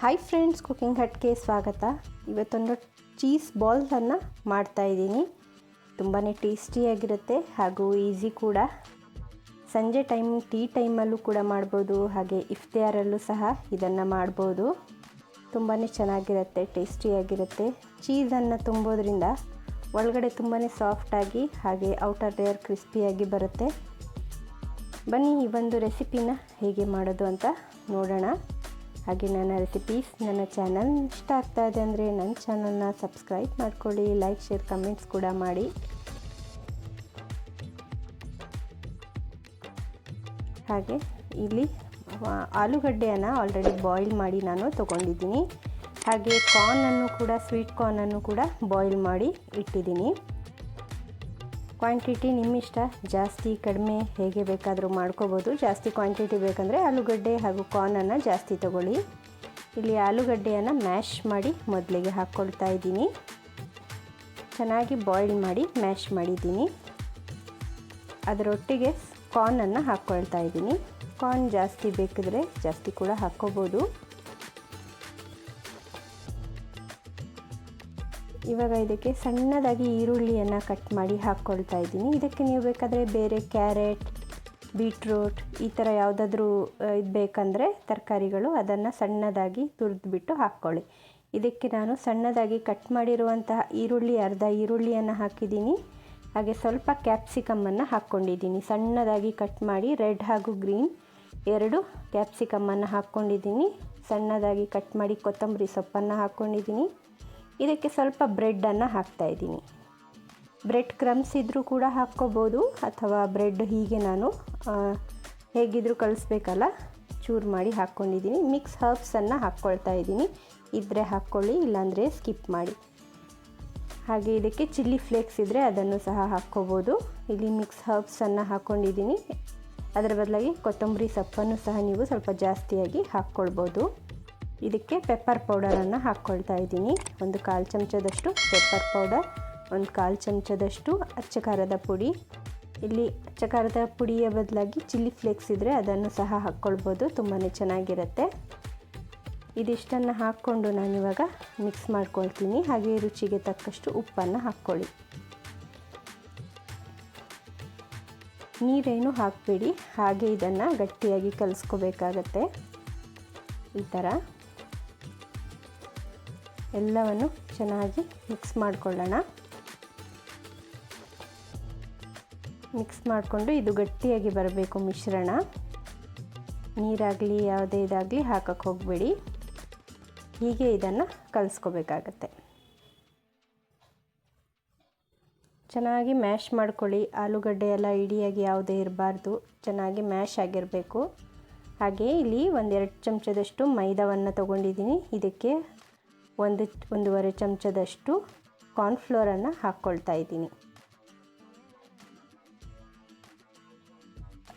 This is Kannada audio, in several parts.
ಹಾಯ್ ಫ್ರೆಂಡ್ಸ್ ಕುಕಿಂಗ್ ಹಟ್ಗೆ ಸ್ವಾಗತ. ಇವತ್ತೊಂದು ಚೀಸ್ ಬಾಲ್ಸನ್ನು ಮಾಡ್ತಾಯಿದ್ದೀನಿ ತುಂಬಾ ಟೇಸ್ಟಿಯಾಗಿರುತ್ತೆ ಹಾಗೂ ಈಸಿ ಕೂಡ. ಸಂಜೆ ಟೈಮ್ ಟೀ ಟೈಮಲ್ಲೂ ಕೂಡ ಮಾಡ್ಬೋದು, ಹಾಗೆ ಇಫ್ತಿಯಾರಲ್ಲೂ ಸಹ ಇದನ್ನು ಮಾಡ್ಬೋದು. ತುಂಬಾ ಚೆನ್ನಾಗಿರುತ್ತೆ ಟೇಸ್ಟಿಯಾಗಿರುತ್ತೆ ಚೀಸನ್ನು ತುಂಬೋದ್ರಿಂದ ಒಳಗಡೆ ತುಂಬಾ ಸಾಫ್ಟಾಗಿ ಹಾಗೆ ಔಟರ್ ಲೇಯರ್ ಕ್ರಿಸ್ಪಿಯಾಗಿ ಬರುತ್ತೆ. ಬನ್ನಿ ಈ ಒಂದು ರೆಸಿಪಿನ ಹೇಗೆ ಮಾಡೋದು ಅಂತ ನೋಡೋಣ. ಹಾಗೆ ನನ್ನ ರೆಸಿಪೀಸ್ ನನ್ನ ಚಾನಲ್ ಇಷ್ಟ ಆಗ್ತಾ ಇದೆ ಅಂದರೆ ನನ್ನ ಚಾನಲ್ನ ಸಬ್ಸ್ಕ್ರೈಬ್ ಮಾಡ್ಕೊಳ್ಳಿ ಲೈಕ್ ಶೇರ್ ಕಮೆಂಟ್ಸ್ ಕೂಡ ಮಾಡಿ. ಹಾಗೆ ಇಲ್ಲಿ ಆಲೂಗಡ್ಡೆಯನ್ನು ಆಲ್ರೆಡಿ ಬಾಯ್ಲ್ ಮಾಡಿ ನಾನು ತೊಗೊಂಡಿದ್ದೀನಿ. ಹಾಗೆ ಕಾರ್ನನ್ನು ಕೂಡ ಸ್ವೀಟ್ ಕಾರ್ನನ್ನು ಕೂಡ ಬಾಯ್ಲ್ ಮಾಡಿ ಇಟ್ಟಿದ್ದೀನಿ. ಕ್ವಾಂಟಿಟಿ ನಿಮ್ಮಿಷ್ಟ. ಜಾಸ್ತಿ ಕಡಿಮೆ ಹೇಗೆ ಬೇಕಾದರೂ ಮಾಡ್ಕೋಬೋದು. ಜಾಸ್ತಿ ಕ್ವಾಂಟಿಟಿ ಬೇಕಂದರೆ ಆಲೂಗಡ್ಡೆ ಹಾಗೂ ಕಾರ್ನನ್ನು ಜಾಸ್ತಿ ತಗೊಳ್ಳಿ. ಇಲ್ಲಿ ಆಲೂಗಡ್ಡೆಯನ್ನು ಮ್ಯಾಶ್ ಮಾಡಿ ಮೊದಲಿಗೆ ಹಾಕ್ಕೊಳ್ತಾ ಇದ್ದೀನಿ. ಚೆನ್ನಾಗಿ ಬಾಯ್ಲ್ ಮಾಡಿ ಮ್ಯಾಶ್ ಮಾಡಿದ್ದೀನಿ. ಅದರೊಟ್ಟಿಗೆ ಕಾರ್ನನ್ನು ಹಾಕ್ಕೊಳ್ತಾ ಇದ್ದೀನಿ. ಕಾರ್ನ್ ಜಾಸ್ತಿ ಬೇಕಿದ್ರೆ ಜಾಸ್ತಿ ಕೂಡ ಹಾಕ್ಕೋಬೋದು. ಇವಾಗ ಇದಕ್ಕೆ ಸಣ್ಣದಾಗಿ ಈರುಳ್ಳಿಯನ್ನು ಕಟ್ ಮಾಡಿ ಹಾಕ್ಕೊಳ್ತಾ ಇದ್ದೀನಿ. ಇದಕ್ಕೆ ನೀವು ಬೇಕಾದರೆ ಬೇರೆ ಕ್ಯಾರೆಟ್, ಬೀಟ್ರೂಟ್ ಈ ಥರ ಯಾವುದಾದ್ರೂ ಇದು ಬೇಕಂದರೆ ತರಕಾರಿಗಳು ಅದನ್ನು ಸಣ್ಣದಾಗಿ ತುರಿದ್ಬಿಟ್ಟು ಹಾಕ್ಕೊಳ್ಳಿ ಇದಕ್ಕೆ ನಾನು ಸಣ್ಣದಾಗಿ ಕಟ್ ಮಾಡಿರುವಂತಹ ಈರುಳ್ಳಿ, ಅರ್ಧ ಈರುಳ್ಳಿಯನ್ನು ಹಾಕಿದ್ದೀನಿ. ಹಾಗೆ ಸ್ವಲ್ಪ ಕ್ಯಾಪ್ಸಿಕಮ್ಮನ್ನು ಹಾಕ್ಕೊಂಡಿದ್ದೀನಿ. ಸಣ್ಣದಾಗಿ ಕಟ್ ಮಾಡಿ ರೆಡ್ ಹಾಗೂ ಗ್ರೀನ್ ಎರಡು ಕ್ಯಾಪ್ಸಿಕಮ್ಮನ್ನು ಹಾಕ್ಕೊಂಡಿದ್ದೀನಿ. ಸಣ್ಣದಾಗಿ ಕಟ್ ಮಾಡಿ ಕೊತ್ತಂಬರಿ ಸೊಪ್ಪನ್ನು ಹಾಕ್ಕೊಂಡಿದ್ದೀನಿ. ಇದಕ್ಕೆ ಸ್ವಲ್ಪ ಬ್ರೆಡ್ಡನ್ನು ಹಾಕ್ತಾಯಿದ್ದೀನಿ ಬ್ರೆಡ್ ಕ್ರಮ್ಸ್ ಇದ್ದರೂ ಕೂಡ ಹಾಕ್ಕೋಬೋದು, ಅಥವಾ ಬ್ರೆಡ್ ಹೀಗೆ ನಾನು ಹೇಗಿದ್ದರೂ ಕಳಿಸ್ಬೇಕಲ್ಲ ಚೂರು ಮಾಡಿ ಹಾಕ್ಕೊಂಡಿದ್ದೀನಿ. ಮಿಕ್ಸ್ ಹರ್ಬ್ಸನ್ನು ಹಾಕ್ಕೊಳ್ತಾ ಇದ್ದೀನಿ. ಇದ್ದರೆ ಹಾಕ್ಕೊಳ್ಳಿ, ಇಲ್ಲಾಂದರೆ ಸ್ಕಿಪ್ ಮಾಡಿ. ಹಾಗೆ ಇದಕ್ಕೆ ಚಿಲ್ಲಿ ಫ್ಲೇಕ್ಸ್ ಇದ್ದರೆ ಅದನ್ನು ಸಹ ಹಾಕ್ಕೋಬೋದು. ಇಲ್ಲಿ ಮಿಕ್ಸ್ ಹರ್ಬ್ಸನ್ನು ಹಾಕ್ಕೊಂಡಿದ್ದೀನಿ. ಅದರ ಬದಲಾಗಿ ಕೊತ್ತಂಬರಿ ಸೊಪ್ಪನ್ನು ಸಹ ನೀವು ಸ್ವಲ್ಪ ಜಾಸ್ತಿಯಾಗಿ ಹಾಕ್ಕೊಳ್ಬೋದು. ಇದಕ್ಕೆ ಪೆಪ್ಪರ್ ಪೌಡರನ್ನು ಹಾಕ್ಕೊಳ್ತಾ ಇದ್ದೀನಿ. ಒಂದು ಕಾಲು ಚಮಚದಷ್ಟು ಪೆಪ್ಪರ್ ಪೌಡರ್ ಒಂದು ಕಾಲು ಚಮಚದಷ್ಟು ಅಚ್ಚ ಖಾರದ ಪುಡಿ. ಇಲ್ಲಿ ಅಚ್ಚ ಖಾರದ ಪುಡಿಯ ಬದಲಾಗಿ ಚಿಲ್ಲಿ ಫ್ಲೇಕ್ಸ್ ಇದ್ದರೆ ಅದನ್ನು ಸಹ ಹಾಕ್ಕೊಳ್ಬೋದು ತುಂಬಾ ಚೆನ್ನಾಗಿರುತ್ತೆ. ಇದಿಷ್ಟನ್ನು ಹಾಕ್ಕೊಂಡು ನಾನಿವಾಗ ಮಿಕ್ಸ್ ಮಾಡ್ಕೊಳ್ತೀನಿ. ಹಾಗೆ ರುಚಿಗೆ ತಕ್ಕಷ್ಟು ಉಪ್ಪನ್ನು ಹಾಕ್ಕೊಳ್ಳಿ. ನೀರೇನು ಹಾಕಬೇಡಿ, ಹಾಗೆ ಇದನ್ನು ಗಟ್ಟಿಯಾಗಿ ಕಲಿಸ್ಕೋಬೇಕಾಗತ್ತೆ. ಈ ಥರ ಎಲ್ಲವನ್ನು ಚೆನ್ನಾಗಿ ಮಿಕ್ಸ್ ಮಾಡಿಕೊಳ್ಳೋಣ. ಮಿಕ್ಸ್ ಮಾಡಿಕೊಂಡು ಇದು ಗಟ್ಟಿಯಾಗಿ ಬರಬೇಕು ಮಿಶ್ರಣ. ನೀರಾಗಲಿ, ಯಾವುದೇ ಇದಾಗಲಿ ಹಾಕಕ್ಕೆ ಹೋಗಬೇಡಿ. ಹೀಗೆ ಇದನ್ನು ಕಲಿಸ್ಕೋಬೇಕಾಗತ್ತೆ. ಚೆನ್ನಾಗಿ ಮ್ಯಾಶ್ ಮಾಡ್ಕೊಳ್ಳಿ. ಆಲೂಗಡ್ಡೆ ಎಲ್ಲ ಇಡಿಯಾಗಿ ಯಾವುದೇ ಇರಬಾರ್ದು. ಚೆನ್ನಾಗಿ ಮ್ಯಾಶ್ ಆಗಿರಬೇಕು. ಹಾಗೆ ಇಲ್ಲಿ ಒಂದೆರಡು ಚಮಚದಷ್ಟು ಮೈದಾವನ್ನು ತೊಗೊಂಡಿದ್ದೀನಿ. ಇದಕ್ಕೆ ಒಂದು, ಒಂದೂವರೆ ಚಮಚದಷ್ಟು ಕಾರ್ನ್ಫ್ಲೋರನ್ನು ಹಾಕ್ಕೊಳ್ತಾ ಇದ್ದೀನಿ.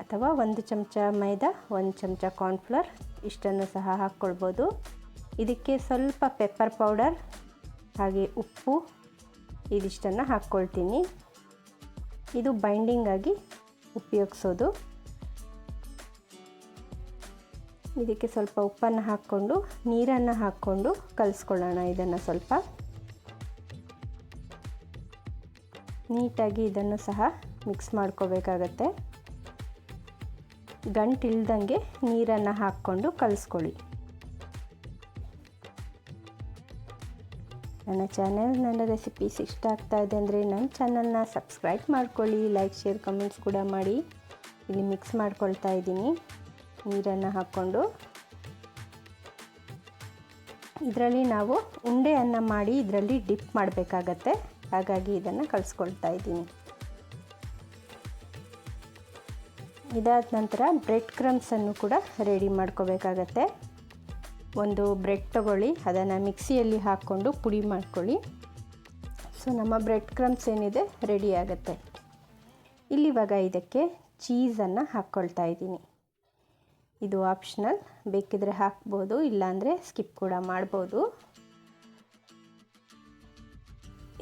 ಅಥವಾ ಒಂದು ಚಮಚ ಮೈದಾ, ಒಂದು ಚಮಚ ಕಾರ್ನ್ಫ್ಲೋರ್ ಇಷ್ಟನ್ನು ಸಹ ಹಾಕ್ಕೊಳ್ಬೋದು. ಇದಕ್ಕೆ ಸ್ವಲ್ಪ ಪೆಪ್ಪರ್ ಪೌಡರ್ ಹಾಗೆ ಉಪ್ಪು ಇದಿಷ್ಟನ್ನು ಹಾಕ್ಕೊಳ್ತೀನಿ. ಇದು ಬೈಂಡಿಂಗಾಗಿ ಉಪಯೋಗಿಸೋದು. ಇದಕ್ಕೆ ಸ್ವಲ್ಪ ಉಪ್ಪನ್ನು ಹಾಕ್ಕೊಂಡು, ನೀರನ್ನು ಹಾಕ್ಕೊಂಡು ಕಲಿಸ್ಕೊಳ್ಳೋಣ ಇದನ್ನು ಸ್ವಲ್ಪ. ನೀಟಾಗಿ ಇದನ್ನು ಸಹ ಮಿಕ್ಸ್ ಮಾಡ್ಕೋಬೇಕಾಗತ್ತೆ. ಗಂಟಿಲ್ದಂಗೆ ನೀರನ್ನು ಹಾಕ್ಕೊಂಡು ಕಲಿಸ್ಕೊಳ್ಳಿ. ನನ್ನ ಚಾನೆಲ್, ನನ್ನ ರೆಸಿಪೀಸ್ ಇಷ್ಟ ಆಗ್ತಾ ಇದೆ ಅಂದರೆ ನನ್ನ ಚಾನಲ್ನ ಸಬ್ಸ್ಕ್ರೈಬ್ ಮಾಡ್ಕೊಳ್ಳಿ, ಲೈಕ್, ಶೇರ್, ಕಮೆಂಟ್ಸ್ ಕೂಡ ಮಾಡಿ. ಇಲ್ಲಿ ಮಿಕ್ಸ್ ಮಾಡ್ಕೊಳ್ತಾ ಇದ್ದೀನಿ. ನೀರನ್ನು ಹಾಕ್ಕೊಂಡು ಇದರಲ್ಲಿ ನಾವು ಉಂಡೆಯನ್ನು ಮಾಡಿ ಇದರಲ್ಲಿ ಡಿಪ್ ಮಾಡಬೇಕಾಗತ್ತೆ. ಹಾಗಾಗಿ ಇದನ್ನು ಕಳಿಸ್ಕೊಳ್ತಾ ಇದ್ದೀನಿ. ಇದಾದ ನಂತರ ಬ್ರೆಡ್ ಕ್ರಮ್ಸನ್ನು ಕೂಡ ರೆಡಿ ಮಾಡ್ಕೋಬೇಕಾಗತ್ತೆ. ಒಂದು ಬ್ರೆಡ್ ತಗೊಳ್ಳಿ, ಅದನ್ನು ಮಿಕ್ಸಿಯಲ್ಲಿ ಹಾಕ್ಕೊಂಡು ಪುಡಿ ಮಾಡ್ಕೊಳ್ಳಿ. ಸೊ, ನಮ್ಮ ಬ್ರೆಡ್ ಕ್ರಮ್ಸ್ ಏನಿದೆ, ರೆಡಿ ಆಗುತ್ತೆ. ಇಲ್ಲಿವಾಗ ಇದಕ್ಕೆ ಚೀಸನ್ನು ಹಾಕ್ಕೊಳ್ತಾ ಇದ್ದೀನಿ. ಇದು ಆಪ್ಷನಲ್ ಬೇಕಿದ್ರೆ ಹಾಕ್ಬೋದು, ಇಲ್ಲಾಂದರೆ ಸ್ಕಿಪ್ ಕೂಡ ಮಾಡ್ಬೋದು.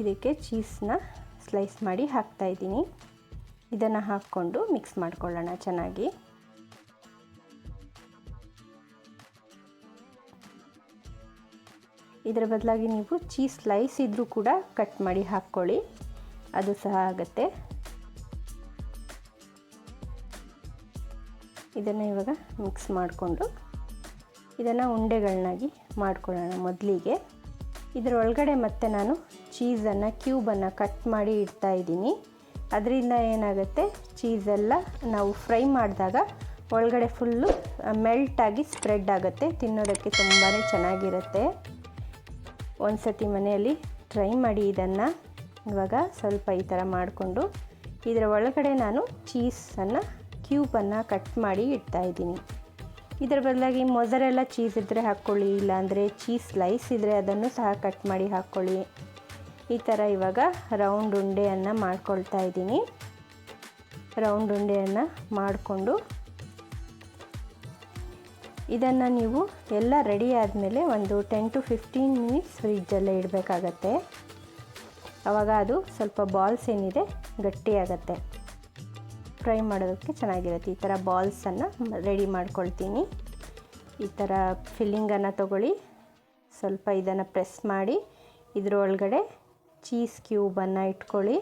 ಇದಕ್ಕೆ ಚೀಸ್ನ ಸ್ಲೈಸ್ ಮಾಡಿ ಹಾಕ್ತಾಯಿದ್ದೀನಿ ಇದನ್ನು ಹಾಕ್ಕೊಂಡು ಮಿಕ್ಸ್ ಮಾಡ್ಕೊಳ್ಳೋಣ ಚೆನ್ನಾಗಿ. ಇದರ ಬದಲಾಗಿ ನೀವು ಚೀಸ್ ಸ್ಲೈಸ್ ಇದ್ದರೂ ಕೂಡ ಕಟ್ ಮಾಡಿ ಹಾಕ್ಕೊಳ್ಳಿ. ಅದು ಸಹ ಆಗುತ್ತೆ. ಇದನ್ನು ಇವಾಗ ಮಿಕ್ಸ್ ಮಾಡಿಕೊಂಡು ಇದನ್ನು ಉಂಡೆಗಳನ್ನಾಗಿ ಮಾಡ್ಕೊಳ್ಳೋಣ ಮೊದಲಿಗೆ. ಇದರೊಳಗಡೆ ಮತ್ತೆ ನಾನು ಚೀಸನ್ನು ಕ್ಯೂಬನ್ನು ಕಟ್ ಮಾಡಿ ಇಡ್ತಾ ಇದ್ದೀನಿ. ಅದರಿಂದ ಏನಾಗುತ್ತೆ? ಚೀಸೆಲ್ಲ ನಾವು ಫ್ರೈ ಮಾಡಿದಾಗ ಒಳಗಡೆ ಫುಲ್ಲು ಮೆಲ್ಟಾಗಿ ಸ್ಪ್ರೆಡ್ ಆಗುತ್ತೆ. ತಿನ್ನೋದಕ್ಕೆ ತುಂಬಾ ಚೆನ್ನಾಗಿರುತ್ತೆ. ಒಂದು ಸತಿ ಮನೆಯಲ್ಲಿ ಟ್ರೈ ಮಾಡಿ ಇದನ್ನು. ಇವಾಗ ಸ್ವಲ್ಪ ಈ ಥರ ಮಾಡಿಕೊಂಡು ಇದರ ಒಳಗಡೆ ನಾನು ಚೀಸನ್ನು ಕ್ಯೂಬನ್ನು ಕಟ್ ಮಾಡಿ ಇಡ್ತಾ ಇದ್ದೀನಿ. ಇದರ ಬದಲಾಗಿ ಮೊಸರೆಲ್ಲ ಚೀಸ್ ಇದ್ದರೆ ಹಾಕ್ಕೊಳ್ಳಿ, ಇಲ್ಲಾಂದರೆ ಚೀಸ್ ಸ್ಲೈಸ್ ಇದ್ದರೆ ಅದನ್ನು ಸಹ ಕಟ್ ಮಾಡಿ ಹಾಕ್ಕೊಳ್ಳಿ. ಈ ಥರ ಇವಾಗ ರೌಂಡ್ ಉಂಡೆಯನ್ನು ಮಾಡ್ಕೊಳ್ತಾ ಇದ್ದೀನಿ. ರೌಂಡ್ ಉಂಡೆಯನ್ನು ಮಾಡಿಕೊಂಡು ಇದನ್ನು ನೀವು ಎಲ್ಲ ರೆಡಿ ಆದಮೇಲೆ ಒಂದು ಟೆನ್ ಟು ಫಿಫ್ಟೀನ್ ಮಿನಿಟ್ಸ್ ಫ್ರಿಜ್ಜಲ್ಲೇ ಇಡಬೇಕಾಗತ್ತೆ. ಆವಾಗ ಅದು ಸ್ವಲ್ಪ ಬಾಲ್ಸ್ ಏನಿದೆ ಗಟ್ಟಿಯಾಗತ್ತೆ. ಫ್ರೈ ಮಾಡೋದಕ್ಕೆ ಚೆನ್ನಾಗಿರುತ್ತೆ. ಈ ಥರ ಬಾಲ್ಸನ್ನು ರೆಡಿ ಮಾಡ್ಕೊಳ್ತೀನಿ. ಈ ಥರ ಫಿಲ್ಲಿಂಗನ್ನು ತಗೊಳ್ಳಿ. ಸ್ವಲ್ಪ ಇದನ್ನು ಪ್ರೆಸ್ ಮಾಡಿ, ಇದರೊಳಗಡೆ ಚೀಸ್ ಕ್ಯೂಬನ್ನು ಇಟ್ಕೊಳ್ಳಿ.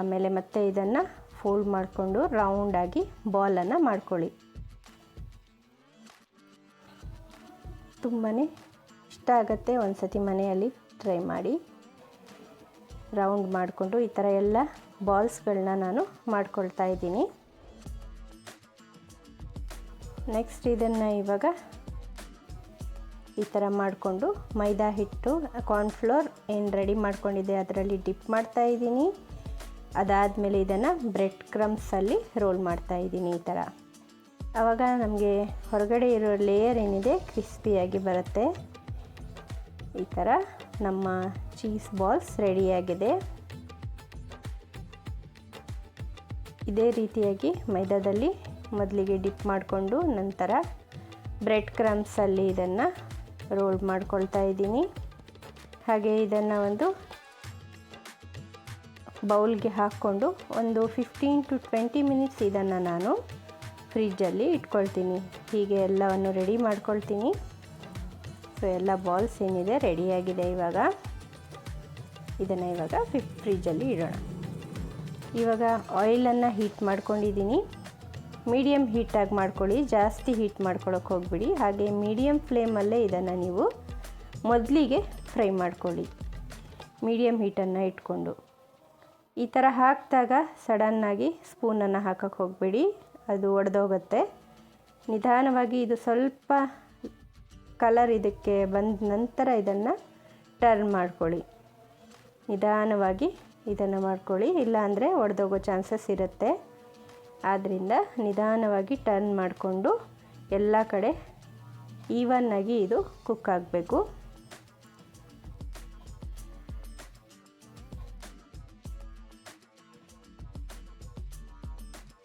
ಆಮೇಲೆ ಮತ್ತೆ ಇದನ್ನು ಫೋಲ್ಡ್ ಮಾಡಿಕೊಂಡು ರೌಂಡಾಗಿ ಬಾಲನ್ನು ಮಾಡ್ಕೊಳ್ಳಿ. ತುಂಬಾ ಇಷ್ಟ ಆಗುತ್ತೆ ಒಂದು ಸತಿ ಮನೆಯಲ್ಲಿ ಟ್ರೈ ಮಾಡಿ. ರೌಂಡ್ ಮಾಡಿಕೊಂಡು ಈ ಥರ ಎಲ್ಲ ಬಾಲ್ಸ್ಗಳನ್ನ ನಾನು ಮಾಡ್ಕೊಳ್ತಾ ಇದ್ದೀನಿ. ನೆಕ್ಸ್ಟ್ ಇದನ್ನು ಇವಾಗ ಈ ಥರ ಮಾಡಿಕೊಂಡು ಮೈದಾ ಹಿಟ್ಟು ಕಾರ್ನ್ಫ್ಲೋರ್ ಏನು ರೆಡಿ ಮಾಡ್ಕೊಂಡಿದ್ದೆ ಅದರಲ್ಲಿ ಡಿಪ್ ಮಾಡ್ತಾ ಇದ್ದೀನಿ. ಅದಾದಮೇಲೆ ಇದನ್ನು ಬ್ರೆಡ್ ಕ್ರಮ್ಸಲ್ಲಿ ರೋಲ್ ಮಾಡ್ತಾ ಇದ್ದೀನಿ ಈ ಥರ ಆವಾಗ ನಮಗೆ ಹೊರಗಡೆ ಇರೋ ಲೇಯರ್ ಏನಿದೆ ಕ್ರಿಸ್ಪಿಯಾಗಿ ಬರುತ್ತೆ. ಈ ಥರ ನಮ್ಮ ಚೀಸ್ ಬಾಲ್ಸ್ ರೆಡಿಯಾಗಿದೆ ಇದೇ ರೀತಿಯಾಗಿ ಮೈದಾದಲ್ಲಿ ಮೊದಲಿಗೆ ಡಿಪ್ ಮಾಡಿಕೊಂಡು ನಂತರ ಬ್ರೆಡ್ ಕ್ರಮ್ಸಲ್ಲಿ ಇದನ್ನು ರೋಲ್ ಮಾಡ್ಕೊಳ್ತಾ ಇದ್ದೀನಿ. ಹಾಗೆ ಇದನ್ನು ಒಂದು ಬೌಲ್ಗೆ ಹಾಕ್ಕೊಂಡು ಒಂದು ಫಿಫ್ಟೀನ್ ಟು ಟ್ವೆಂಟಿ ಮಿನಿಟ್ಸ್ ಇದನ್ನು ನಾನು ಫ್ರಿಜ್ಜಲ್ಲಿ ಇಟ್ಕೊಳ್ತೀನಿ. ಹೀಗೆ ಎಲ್ಲವನ್ನು ರೆಡಿ ಮಾಡ್ಕೊಳ್ತೀನಿ. ಸೊ ಎಲ್ಲ ಬಾಲ್ಸ್ ಏನಿದೆ ರೆಡಿಯಾಗಿದೆ ಇವಾಗ. ಇದನ್ನು ಇವಾಗ ಫಿಫ್ ಫ್ರಿಜ್ಜಲ್ಲಿ ಇಡೋಣ. ಇವಾಗ ಆಯಿಲನ್ನು ಹೀಟ್ ಮಾಡ್ಕೊಂಡಿದ್ದೀನಿ. ಮೀಡಿಯಮ್ ಹೀಟಾಗಿ ಮಾಡ್ಕೊಳ್ಳಿ. ಜಾಸ್ತಿ ಹೀಟ್ ಮಾಡ್ಕೊಳ್ಳೋಕೆ ಹೋಗ್ಬಿಡಿ. ಹಾಗೆ ಮೀಡಿಯಮ್ ಫ್ಲೇಮಲ್ಲೇ ಇದನ್ನು ನೀವು ಮೊದಲಿಗೆ ಫ್ರೈ ಮಾಡ್ಕೊಳ್ಳಿ. ಮೀಡಿಯಮ್ ಹೀಟನ್ನು ಇಟ್ಕೊಂಡು. ಈ ಥರ ಹಾಕಿದಾಗ ಸಡನ್ನಾಗಿ ಸ್ಪೂನನ್ನು ಹಾಕೋಕ್ಕೆ ಹೋಗಬೇಡಿ. ಅದು ಒಡೆದೋಗುತ್ತೆ. ನಿಧಾನವಾಗಿ ಇದು ಸ್ವಲ್ಪ ಕಲರ್ ಇದಕ್ಕೆ ಬಂದ ನಂತರ ಇದನ್ನು ಟರ್ನ್ ಮಾಡ್ಕೊಳ್ಳಿ. ನಿಧಾನವಾಗಿ ಇದನ್ನು ಮಾಡ್ಕೊಳ್ಳಿ. ಇಲ್ಲಾಂದರೆ ಒಡೆದೋಗೋ ಚಾನ್ಸಸ್ ಇರುತ್ತೆ. ಆದ್ದರಿಂದ ನಿಧಾನವಾಗಿ ಟರ್ನ್ ಮಾಡಿಕೊಂಡು ಎಲ್ಲ ಕಡೆ ಈವನ್ನಾಗಿ ಇದು ಕುಕ್ ಆಗಬೇಕು.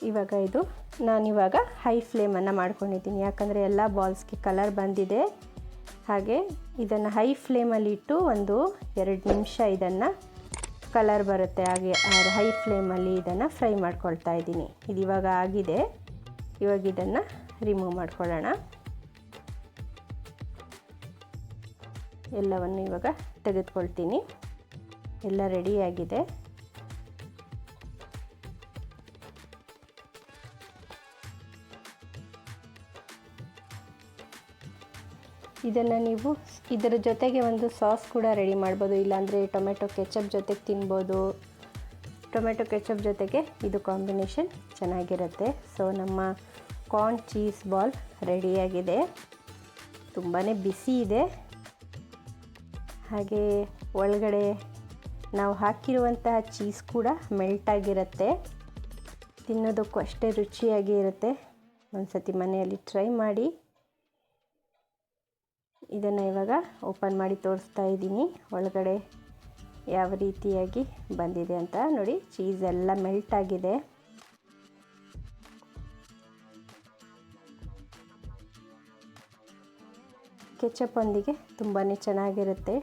ಇವಾಗ ಇದು ನಾನಿವಾಗ ಹೈ ಫ್ಲೇಮನ್ನು ಮಾಡ್ಕೊಂಡಿದ್ದೀನಿ. ಯಾಕಂದರೆ ಎಲ್ಲ ಬಾಲ್ಸ್ಗೆ ಕಲರ್ ಬಂದಿದೆ. ಹಾಗೆ ಇದನ್ನು ಹೈ ಫ್ಲೇಮಲ್ಲಿಟ್ಟು ಒಂದು ಎರಡು ನಿಮಿಷ ಇದನ್ನು ಕಲರ್ ಬರುತ್ತೆ, ಹಾಗೆ ಹೈ ಫ್ಲೇಮಲ್ಲಿ ಇದನ್ನು ಫ್ರೈ ಮಾಡ್ಕೊಳ್ತಾ ಇದ್ದೀನಿ. ಇದು ಇವಾಗ ಆಗಿದೆ. ಇವಾಗ ಇದನ್ನು ರಿಮೂವ್ ಮಾಡ್ಕೊಳ್ಳೋಣ. ಎಲ್ಲವನ್ನು ಇವಾಗ ತೆಗೆದುಕೊಳ್ತೀನಿ. ಎಲ್ಲ ರೆಡಿಯಾಗಿದೆ ಇದನ್ನು ನೀವು ಇದರ ಜೊತೆಗೆ ಒಂದು ಸಾಸ್ ಕೂಡ ರೆಡಿ ಮಾಡ್ಬೋದು. ಇಲ್ಲಾಂದರೆ ಟೊಮೆಟೊ ಕೆಚಪ್ ಜೊತೆಗೆ ತಿನ್ಬೋದು. ಟೊಮೆಟೊ ಕೆಚಪ್ ಜೊತೆಗೆ ಇದು ಕಾಂಬಿನೇಷನ್ ಚೆನ್ನಾಗಿರುತ್ತೆ. ಸೊ ನಮ್ಮ ಕಾರ್ನ್ ಚೀಸ್ ಬಾಲ್ ರೆಡಿಯಾಗಿದೆ ತುಂಬಾ ಬಿಸಿ ಇದೆ. ಹಾಗೆ ಒಳಗಡೆ ನಾವು ಹಾಕಿರುವಂತಹ ಚೀಸ್ ಕೂಡ ಮೆಲ್ಟಾಗಿರುತ್ತೆ ತಿನ್ನೋದಕ್ಕೂ ಅಷ್ಟೇ ರುಚಿಯಾಗಿ ಇರುತ್ತೆ. ಒಂದು ಸತಿ ಮನೆಯಲ್ಲಿ ಟ್ರೈ ಮಾಡಿ. ಇದನ್ನು ಇವಾಗ ಓಪನ್ ಮಾಡಿ ತೋರಿಸ್ತಾ ಇದ್ದೀನಿ. ಒಳಗಡೆ ಯಾವ ರೀತಿಯಾಗಿ ಬಂದಿದೆ ಅಂತ ನೋಡಿ ಚೀಸ್ ಎಲ್ಲ ಮೆಲ್ಟ್ ಆಗಿದೆ. ಕೆಚಪ್ ಒಂದಿಗೆ ತುಂಬಾ ಚೆನ್ನಾಗಿರುತ್ತೆ.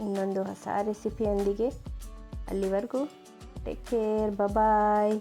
ಇನ್ನೊಂದು ಹೊಸ ರೆಸಿಪಿಯೊಂದಿಗೆ ಅಲ್ಲಿವರೆಗೂ ಟೇಕ್ ಕೇರ್ ಬಾಯ್